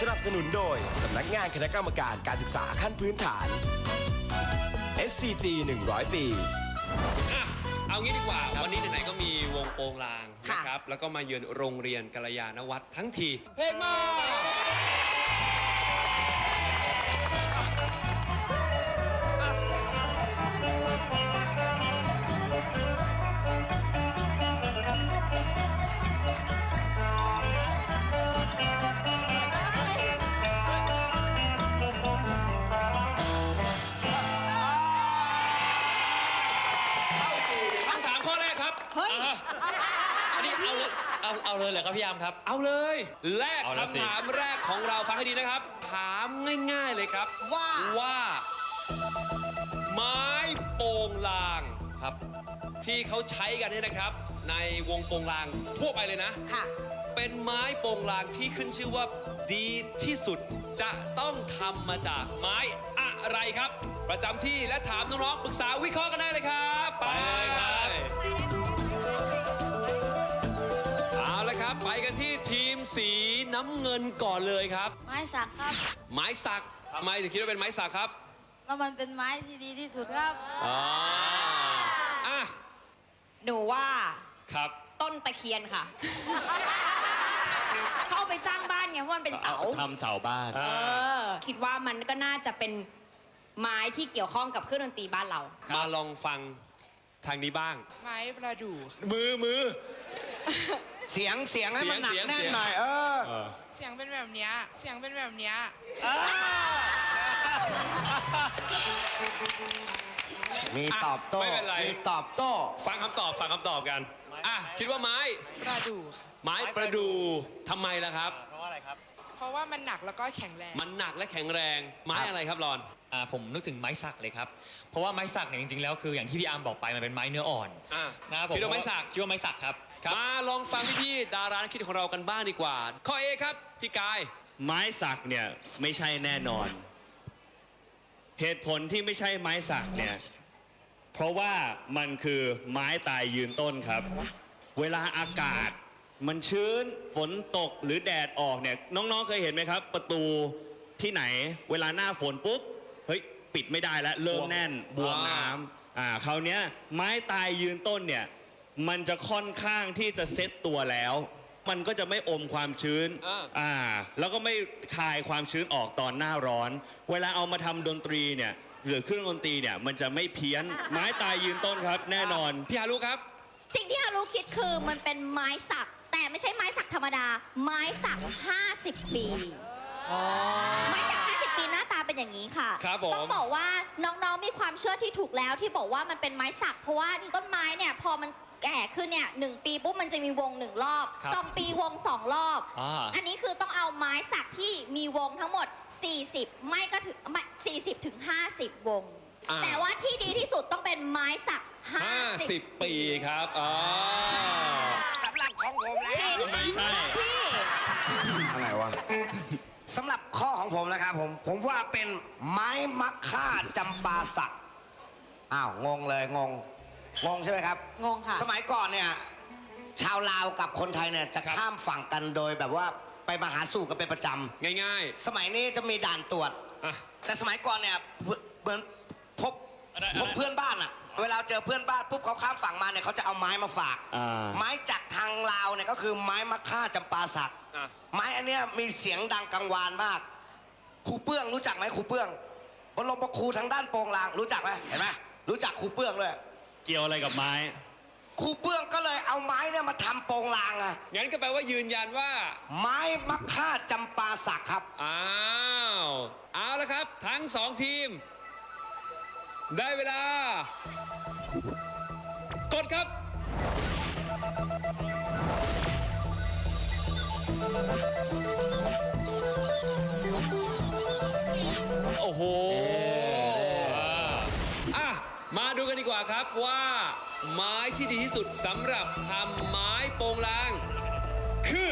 สนับสนุนโดย สำนักงานคณะกรรมการการศึกษาขั้นพื้นฐาน SCG 100 ปี อะเอางี้ดีกว่า วันนี้ไหนๆก็มีวงโปงลางค่ะ นะครับ แล้วก็มาเยือนโรงเรียนกัลยาณวัฒน์ทั้งที เพลงมา เอาเอาเลยเหรอครับพี่ยามครับ เอาเลยแรกเอาละสิ คำถามแรกของเราฟังให้ดีนะครับ ถามง่ายๆเลยครับว่า ว่า ไม้โป่งลางครับ ที่เขาใช้กันเนี่ยนะครับ ในวงโปงลางทั่วไปเลยนะ ค่ะ เป็นไม้โปงลางที่ขึ้นชื่อว่าดีที่สุดจะต้องทำมาจากไม้อะไรครับ ประจำที่และถามน้องๆปรึกษาวิเคราะห์กันได้เลยครับ ไปเลยครับ น้ำเงินก่อนเลยครับ ไม้สักครับ ไม้สักทำไมถึงคิดว่าเป็นไม้สักครับแล้วมันเป็นไม้ที่ดีที่สุดครับอ๋ออะหนูว่าครับ ต้นตะเคียนค่ะ เขาเอาไปสร้างบ้านไงเพราะมันเป็นเสา ทำเสาบ้านเออ คิดว่ามันก็น่าจะเป็นไม้ที่เกี่ยวข้องกับเครื่องดนตรีบ้านเรา มาลองฟังทางนี้บ้าง ไม้ประดู่มือมือ เสียงเสียงให้มันหนักเสียงแน่เสีนยง หน่อยเออ เสียงเป็นแบบเนี้ยเสียงเป็นแบบเนี้ยมีตอบโต้ไม่เป็นไร มีตอบโต้ ฟังคำตอบฟังคำตอบกันอะคิดว่าไม้ประดู่ค่ะไม้ประดู่ทำไมล่ะครับ เพราะว่าอะไรครับเพราะว่ามันหนักแล้วก็แข็งแรง มันหนักและแข็งแรง ไม้อะไรครับรอน อ่าผมนึกถึงไม้สักเลยครับ เพราะว่าไม้สักเนี่ยจริงๆแล้วคืออย่างที่พี่อาร์มบอกไปมันเป็นไม้เนื้ออ่อนอะนะครับผมคิดว่าไม้สัก คิดว่าไม้สักครับครับ มาลองฟังพี่ๆดารานักคิดของเรากันบ้างดีกว่า ข้อเอครับ พี่กาย ไม้สักเนี่ยไม่ใช่แน่นอน เหตุผลที่ไม่ใช่ไม้สักเนี่ย เพราะว่ามันคือไม้ตายยืนต้นครับ เวลาอากาศ มันชื้นฝนตกหรือแดดออกเนี่ย น้องๆเคยเห็นไหมครับ ประตูที่ไหน เวลาหน้าฝนปุ๊บเฮ้ยปิดไม่ได้แล้วเริ่มแน่นบวมน้ำอ่าคราวเนี้ยไม้ตายยืนต้นเนี่ย มันจะค่อนข้างที่จะเซ็ตตัวแล้ว มันก็จะไม่อมความชื้นอ่า อ่าแล้วก็ไม่คายความชื้นออกตอนหน้าร้อน เวลาเอามาทำดนตรีเนี่ยหรือเครื่องดนตรีเนี่ยมันจะไม่เพี้ยน ไม้ตายยืนต้นครับ แน่นอน พี่ฮารุครับ สิ่งที่ฮารุคิดคือมันเป็นไม้สัก แต่ไม่ใช่ไม้สักธรรมดา ไม้สัก 50 ปี ไม้สัก 50 ปีหน้าตาเป็นอย่างนี้ค่ะ ครับผม ต้องบอกว่าน้องๆมีความเชื่อที่ถูกแล้วที่บอกว่ามันเป็นไม้สัก เพราะว่าต้นไม้เนี่ยพอมัน แก่ขึ้นเนี่ยหนึ่งปีปุ๊บมันจะมีวงหนึ่งรอบครับสองปีวงสองรอบ อ่า อันนี้คือต้องเอาไม้สักที่มีวงทั้งหมด 40 ไม่ก็ถึงไม่40ถึง50 วง อ่า แต่ว่าที่ดีที่สุดต้องเป็นไม้สัก 50 50 ปีครับอ๋อ สำหรับของผมแล้วไม่ใช่พี่ อะไรวะสำหรับข้อของผมนะครับผม ผมว่าเป็นไม้มักค่าจำปาสัก อ้าว งงเลยงง งงใช่ไหมครับ งงค่ะ สมัยก่อนเนี่ย ชาวลาวกับคนไทยเนี่ยจะครับข้ามฝั่งกันโดยแบบว่าไปมาหาสู่กันเป็นประจง่ายำสมัยนี้จะมีด่านตรวจ ๆอะ แต่สมัยก่อนเนี่ยเหมือนพบอะไร พบเพื่อนบ้านอะเวลาเจอเพื่อนบ้านปุ๊บเขาข้ามฝั่งมาเนี่ยเขาจะเอาไม้มาฝาก อ่า ไม้จากทางลาวเนี่ยก็คือไม้มะค่าจำปาสัก อะ ไม้อันเนี้ยมีเสียงดังกังวานมากครูเปื้องรู้จักไหมครูเปื้องบรมครูทางด้านโปงลางรู้จักไหมเห็นไหมรู้จักครูเปื้องด้วย เกี่ยวอะไรกับไม้ ครูเปื้องก็เลยเอาไม้เนี่ยมาทำโปงลางอะงั้นก็แปลว่ายืนยันว่า ไม้มะค่าจำปาสักครับ อ้าว เอาละครับ ทั้งสองทีม ได้เวลา กดครับ โอ้โหอะ มาดูกันดีกว่าครับว่า ไม้ที่ดีที่สุดสำหรับทำไม้โปงลาง คือ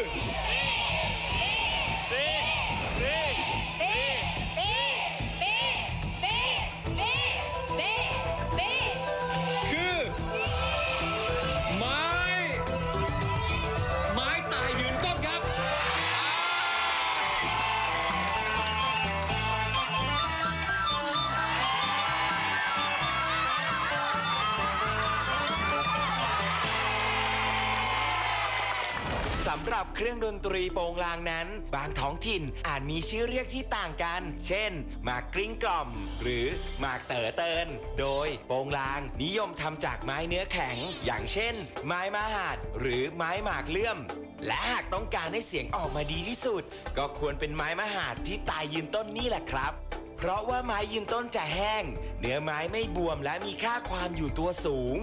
หรับเครื่องดนตรีโปงลางนั้น บางท้องถิ่นอาจมีชื่อเรียกที่ต่างกัน เช่น หมากกลิ้งกล่อม หรือหมากเต๋อเติน โดยโปงลางนิยมทำจากไม้เนื้อแข็ง อย่างเช่น ไม้มหาด หรือไม้หมากเลื่อมและหากต้องการให้เสียงออกมาดีที่สุด ก็ควรเป็นไม้มหาดที่ตายยืนต้นนี่แหละครับ เพราะว่าไม้ยืนต้นจะแห้ง เนื้อไม้ไม่บวมและมีค่าความอยู่ตัวสูง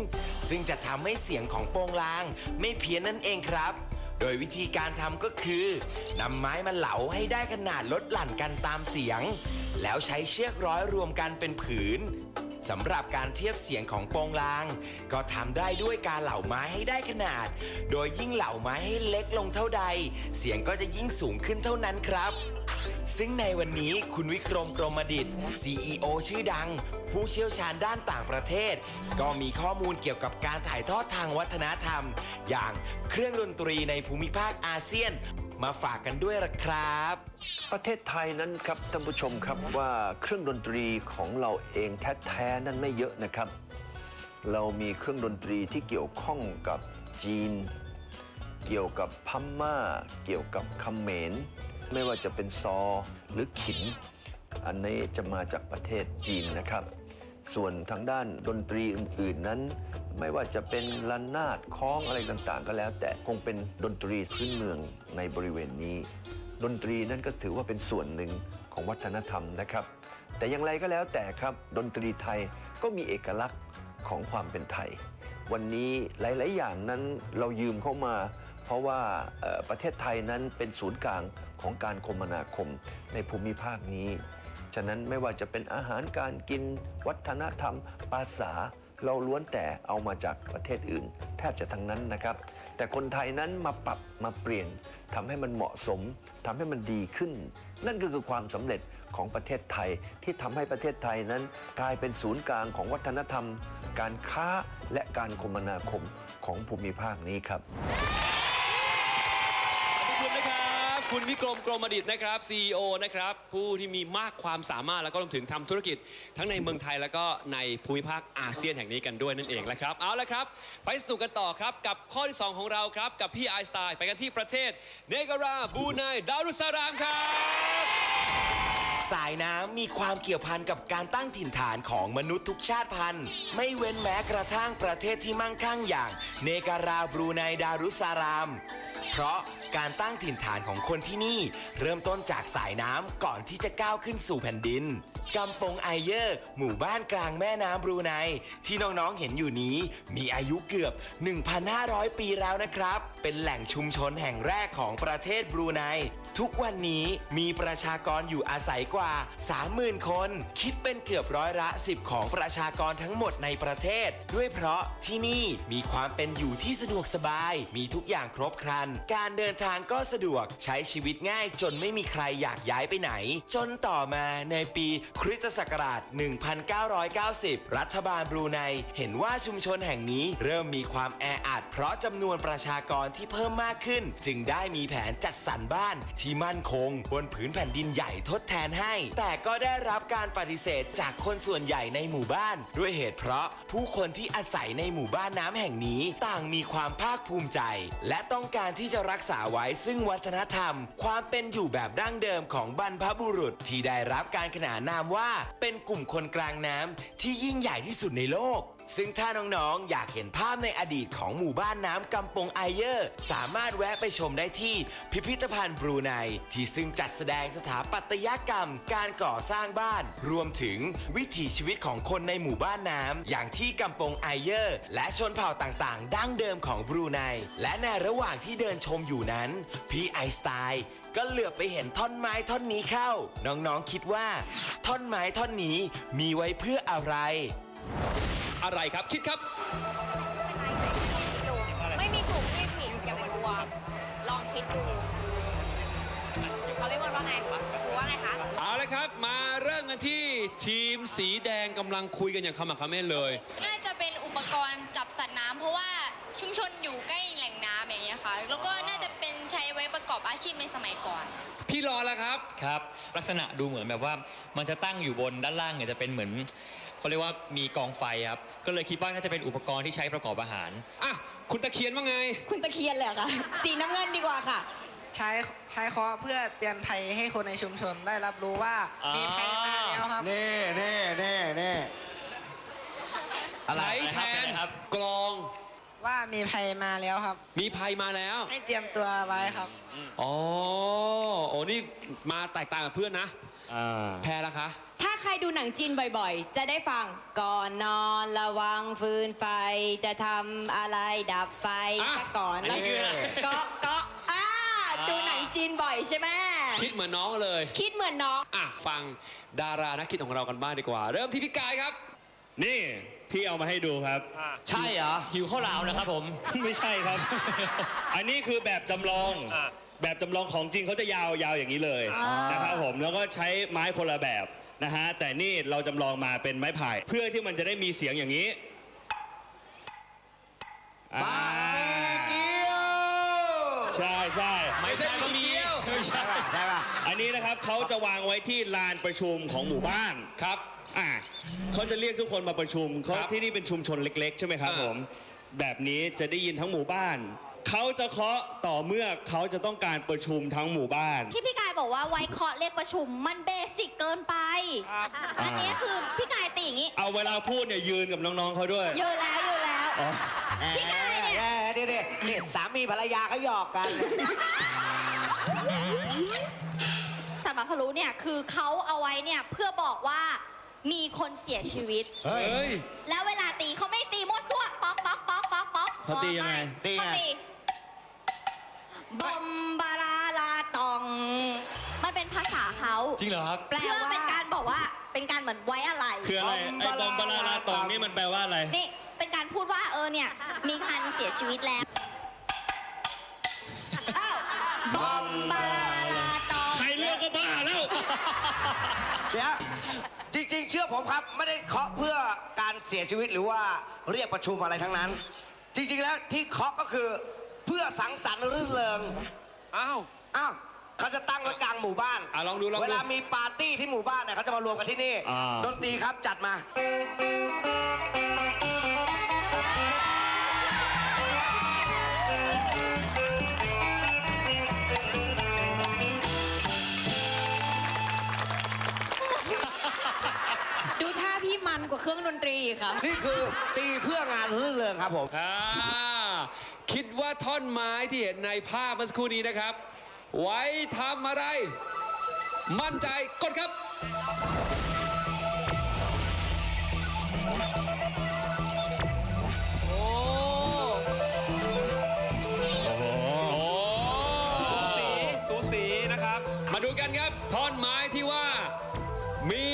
ซึ่งจะทำให้เสียงของโปงลางไม่เพี้ยนนั่นเองครับ โดยวิธีการทำก็คือนำไม้มาเหลาให้ได้ขนาดลดหลั่นกันตามเสียง แล้วใช้เชือกร้อยรวมกันเป็นผืนสำหรับการเทียบเสียงของโปงลาง ก็ทำได้ด้วยการเหลาไม้ให้ได้ขนาด โดยยิ่งเหลาไม้ให้เล็กลงเท่าใด เสียงก็จะยิ่งสูงขึ้นเท่านั้นครับ ซึ่งในวันนี้คุณวิกรมกรมดิต CEO ชื่อดัง ผู้เชี่ยวชาญด้านต่างประเทศ ก็มีข้อมูลเกี่ยวกับการถ่ายทอดทางวัฒนธรรม อย่างเครื่องดนตรีในภูมิภาคอาเซียน มาฝากกันด้วยละครับ ประเทศไทยนั้นครับท่านผู้ชมครับว่าเครื่องดนตรีของเราเองแท้ๆนั้นไม่เยอะนะครับ เรามีเครื่องดนตรีที่เกี่ยวข้องกับจีน เกี่ยวกับพม่า เกี่ยวกับเขมร ไม่ว่าจะเป็นซอหรือขิมอันนี้จะมาจากประเทศจีนนะครับ ส่วนทางด้านดนตรีอื่นๆนั้น ไม่ว่าจะเป็นลันนาดคล้องอะไรต่างๆ ก็แล้ว แต่คงเป็นดนตรีพื้นเมืองในบริเวณนี้ ดนตรีนั่นก็ถือว่าเป็นส่วนหนึ่งของวัฒนธรรมนะครับ แต่อย่างไรก็แล้วแต่ครับดนตรีไทยก็มีเอกลักษณ์ของความเป็นไทย วันนี้หลาย ๆ อย่างนั้นเรายืมเข้ามา เพราะว่าประเทศไทยนั้นเป็นศูนย์กลางของการคมนาคมในภูมิภาคนี้ ฉะนั้นไม่ว่าจะเป็นอาหารการกินวัฒนธรรม ภาษา เราล้วนแต่เอามาจากประเทศอื่น แทบจะทั้งนั้นนะครับ แต่คนไทยนั้นมาปรับมาเปลี่ยนทำให้มันเหมาะสมทำให้มันดีขึ้น นั่นก็คือความสำเร็จของประเทศไทยที่ทำให้ประเทศไทยนั้นกลายเป็นศูนย์กลางของวัฒนธรรม การค้าและการคมนาคมของภูมิภาคนี้ครับ คุณวิกรมกรมดิตนะครับ CEO นะครับ ผู้ที่มีมากความสามารถแล้วก็รวมถึงทำธุรกิจ ทั้งในเมืองไทยแล้วก็ในภูมิภาคอาเซียนแห่งนี้กันด้วยนั่นเองนะครับ เอาละครับ ไปสนุกกันต่อครับ กับข้อที่ 2 ของเราครับ กับพี่ไอสไตล์ไปกันที่ประเทศเนการาบูไนดารุสารามครับ สายน้ำมีความเกี่ยวพันกับการตั้งถิ่นฐานของมนุษย์ทุกชาติพันธุ์ ไม่เว้นแม้กระทั่งประเทศที่มั่งคั่งอย่าง เนการาบรูไนดารุสสาราม เพราะการตั้งถิ่นฐานของคนที่นี่ เริ่มต้นจากสายน้ำก่อนที่จะก้าวขึ้นสู่แผ่นดินกำปงไอเยอร์ หมู่บ้านกลางแม่น้ำบรูไนที่น้องๆเห็นอยู่นี้ มีอายุเกือบ 1,500 ปีแล้วนะครับ เป็นแหล่งชุมชนแห่งแรกของประเทศบรูไน ทุกวันนี้มีประชากรอยู่อาศัยกว่า 30,000 คน คิดเป็นเกือบร้อยละ 10 ของประชากรทั้งหมดในประเทศ ด้วยเพราะที่นี่มีความเป็นอยู่ที่สะดวกสบาย มีทุกอย่างครบครัน การเดินทางก็สะดวกใช้ชีวิตง่ายจนไม่มีใครอยากย้ายไปไหน จนต่อมาในปีคริสตศักราช 1990 รัฐบาลบรูไนเห็นว่าชุมชนแห่งนี้เริ่มมีความแออัดเพราะจำนวนประชากรที่เพิ่มมากขึ้น จึงได้มีแผนจัดสรรบ้านที่มั่นคง บนผืนแผ่นดินใหญ่ทดแทนให้ แต่ก็ได้รับการปฏิเสธจากคนส่วนใหญ่ในหมู่บ้าน ด้วยเหตุเพราะผู้คนที่อาศัยในหมู่บ้านน้ำแห่งนี้ ต่างมีความภาคภูมิใจ และต้องการที่จะรักษาไว้ซึ่งวัฒนธรรม ความเป็นอยู่แบบดั้งเดิมของบรรพบุรุษที่ได้รับการขนานนามว่า เป็นกลุ่มคนกลางน้ำที่ยิ่งใหญ่ที่สุดในโลก ซึ่งถ้าน้องๆ อยากเห็นภาพในอดีตของหมู่บ้านน้ำกำปงไอเยอร์ สามารถแวะไปชมได้ที่พิพิธภัณฑ์บรูไน ที่ซึ่งจัดแสดงสถาปัตยกรรม การก่อสร้างบ้าน รวมถึงวิถีชีวิตของคนในหมู่บ้านน้ำอย่างที่กำปงไอเยอร์ และชนเผ่าต่างๆ ดั้งเดิมของบรูไน และในระหว่างที่เดินชมอยู่นั้นพี่ไอสไตล์ก็เหลือบไปเห็นท่อนไม้ท่อนนี้เข้า น้องๆคิดว่า ท่อนไม้ท่อนนี้มีไว้เพื่ออะไร อะไรครับ คิดครับ ดูไม่มีถูกไม่มีผิดอย่าไปกลัว ลองคิดดูเขาไม่พูดว่าไงคือว่าไงคะเอาละครับ มาเริ่มกันที่ทีมสีแดงกำลังคุยกันอย่างขมักเขม้นเลย น่าจะเป็นอุปกรณ์จับสัตว์น้ำเพราะว่าชุมชนอยู่ใกล้แหล่งน้ำอย่างเงี้ยค่ะ แล้วก็น่าจะเป็นใช้ไว้ประกอบอาชีพในสมัยก่อน พี่รอแล้วครับ ครับ ลักษณะดูเหมือนแบบว่ามันจะตั้งอยู่บนด้านล่างเนี่ยจะเป็นเหมือน เขาเรียกว่ามีกองไฟครับ ก็เลยคิดว่าน่าจะเป็นอุปกรณ์ที่ใช้ประกอบอาหารอะคุณตะเคียนว่าไง คุณตะเคียนเลยเหรอคะสีน้ำเงินดีกว่าค่ะ ใช้ใช้เคาะเพื่อเตือนภัยให้คนในชุมชนได้รับรู้ว่าอ่ามี มีภัยมาแล้วครับ นี่นี่นี่นี่ อะไรใช้แทนอะไรครับ กลอง ว่ามีภัยมาแล้วครับ มีภัยมาแล้วให้เตรียมตัวไว้ครับ อ๋อโอ้นี่มาแตกต่างกับเพื่อนนะ อ่า แพ้ละคะ ถ้าใครดูหนังจีนบ่อยๆ จะได้ฟัง ก่อนนอนระวังฟืนไฟ จะทำอะไรดับไฟอะซะก่อนอันนี้คืออะไรก็ก็อ่าดูหนังจีนบ่อยใช่ไหมคิดเหมือนน้องเลย คิดเหมือนน้อง อะ ฟังดารานักคิดของเรากันบ้างดีกว่า เริ่มที่พี่กายครับ นี่ พี่เอามาให้ดูครับ ใช่เหรอหิวข้าวหลามนะครับผม ไม่ใช่ครับ อันนี้คือแบบจำลองแบบจำลองของจริงเขาจะยาวยาวอย่างนี้เลยนะครับผมแล้วก็ใช้ไม้คนละแบบนะฮะแต่นี่เราจำลองมาเป็นไม้ไผ่เพื่อที่มันจะได้มีเสียงอย่างนี้อ่า ใช่ใช่ไม่ใช่ก็มีไม่ใช่ใช่ป่ะอันนี้นะครับเขาจะวางไว้ที่ลานประชุมของหมู่บ้านครับ อ่าเขาจะเรียกทุกคนมาประชุมเขาครับที่นี่เป็นชุมชนเล็ก ๆ ใช่ไหมครับอ่า ผม แบบนี้จะได้ยินทั้งหมู่บ้านเขาจะเคาะต่อเมื่อเขาจะต้องการประชุมทั้งหมู่บ้าน ที่พี่กายบอกว่าไว้เคาะเรียกประชุมมันเบสิกเกินไป อันนี้คือพี่กายตีอย่างนี้เอาเวลาพูดเนี่ยยืนกับน้องๆเขาด้วยยืนแล้วยืนแล้ว อ๋อ พี่กาย เนี่ยเดี๋ยวเดี๋ยวนี่สามีภรรยาเขาหยอกกันสัตว์ป่าพลูเนี่ยคือเขาเอาไว้เนี่ยเพื่อบอกว่ามีคนเสียชีวิตเฮ้ยเฮ้ย แล้วเวลาตีเขาไม่ได้ตีมั่วซั่วป๊อกป๊อกป๊อกป๊อกป๊อกเขาตียังไงตีเขาไงตีบอมบาราลาตอง มันเป็นภาษาเขาจริงเหรอครับเพื่อเป็นการบอกว่าเป็นการเหมือนไว้อะไร คืออะไร ไอ้บอมบาลาลาตองนี่มันแปลว่าอะไร นี่เป็นการ พูดว่าเออเนี่ยมีการเสียชีวิตแล้วอ้าวบอมบาราลาตองใครเลือกก็บ้าแล้ว เดี๋ยวจริง ๆ เชื่อผมครับไม่ได้เคาะเพื่อการเสียชีวิตหรือว่าเรียกประชุมอะไรทั้งนั้น จริง ๆ แล้วที่เคาะก็คือเพื่อสังสรรค์รื่นเริงอ้าว อ้าวเขาจะตั้งไว้กลางหมู่บ้านอะลองดูลองดูเวลามีปาร์ตี้ที่หมู่บ้านเนี่ยเขาจะมารวมกันที่นี่อ่า ดนตรีครับจัดมาดู นตรีอีกค่ะนี่คือตีเพื่องานรื่นเริงครับผม อ่าคิดว่าท่อนไม้ที่เห็นในภาพเมื่อสักครู่นี้นะครับ ไว้ทำอะไร มั่นใจกดครับ โอ้โอ้โหสีสูสีนะครับ มาดูกันครับ ท่อนไม้ที่ว่า มี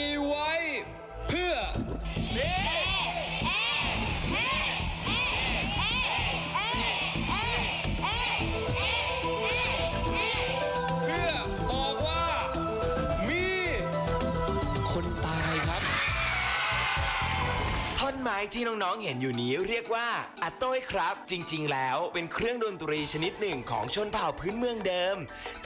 ม้ที่น้องๆเห็นอยู่นี้เรียกว่าอาโต้ยครับ จริงๆ แล้วเป็นเครื่องดนตรีชนิดหนึ่งของชนเผ่าพื้นเมืองเดิม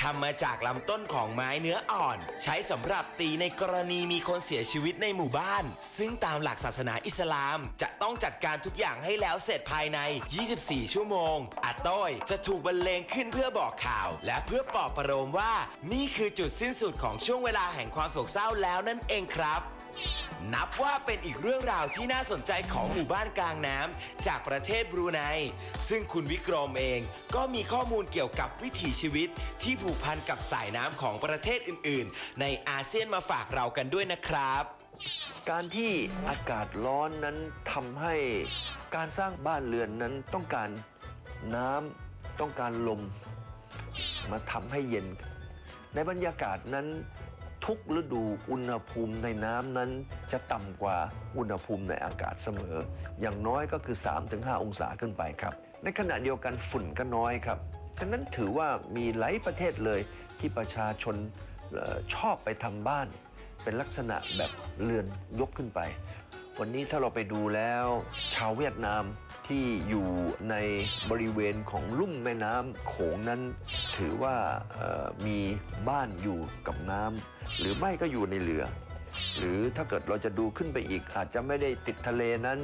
ทำมาจากลำต้นของไม้เนื้ออ่อน ใช้สำหรับตีในกรณีมีคนเสียชีวิตในหมู่บ้าน ซึ่งตามหลักศาสนาอิสลาม จะต้องจัดการทุกอย่างให้แล้วเสร็จภายใน 24 ชั่วโมงอาโต้ยจะถูกบรรเลงขึ้นเพื่อบอกข่าว และเพื่อปลอบประโลมว่า นี่คือจุดสิ้นสุดของช่วงเวลาแห่งความโศกเศร้าแล้วนั่นเองครับ นับว่าเป็นอีกเรื่องราวที่น่าสนใจของหมู่บ้านกลางน้ำจากประเทศบรูไน ซึ่งคุณวิกรมเองก็มีข้อมูลเกี่ยวกับวิถีชีวิตที่ผูกพันกับสายน้ำของประเทศอื่น ๆ ในอาเซียนมาฝากเรากันด้วยนะครับ การที่อากาศร้อนนั้นทำให้การสร้างบ้านเรือนนั้นต้องการน้ำต้องการลม มาทำให้เย็น ในบรรยากาศนั้น ทุกฤดูอุณหภูมิในน้ำนั้นจะต่ำกว่าอุณหภูมิในอากาศเสมอ อย่างน้อยก็คือ 3-5 องศาขึ้นไปครับ ในขณะเดียวกันฝุ่นก็น้อยครับ ฉะนั้นถือว่ามีหลายประเทศเลยที่ประชาชนชอบไปทำบ้าน เป็นลักษณะแบบเรือนยกขึ้นไป วันนี้ถ้าเราไปดูแล้ว ชาวเวียดนาม ที่อยู่ในบริเวณของลุ่มแม่น้ำโขงนั้น ถือว่ามีบ้านอยู่กับน้ำหรือไม่ก็อยู่ในเรือ หรือถ้าเกิดเราจะดูขึ้นไปอีก อาจจะไม่ได้ติดทะเลนั้น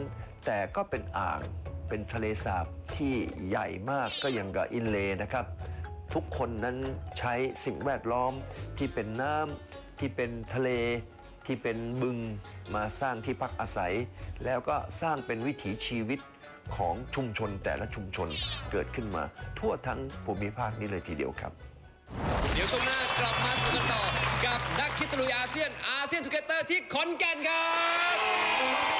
แต่ก็เป็นอ่างเป็นทะเลสาบที่ใหญ่มากก็อย่างกับอินเลนะครับ ทุกคนนั้นใช้สิ่งแวดล้อมที่เป็นน้ำที่เป็นทะเลที่เป็นบึงมาสร้างที่พักอาศัย แล้วก็สร้างเป็นวิถีชีวิต ของชุมชนแต่ละชุมชนเกิดขึ้นมา ทั่วทั้งภูมิภาคนี้เลยทีเดียวครับ เดี๋ยวช่วงหน้ากลับมาสนุกกันต่อ กับนักคิดตะลุยอาเซียนอาเซียนทูเกเตอร์ที่ขอนแก่นครับ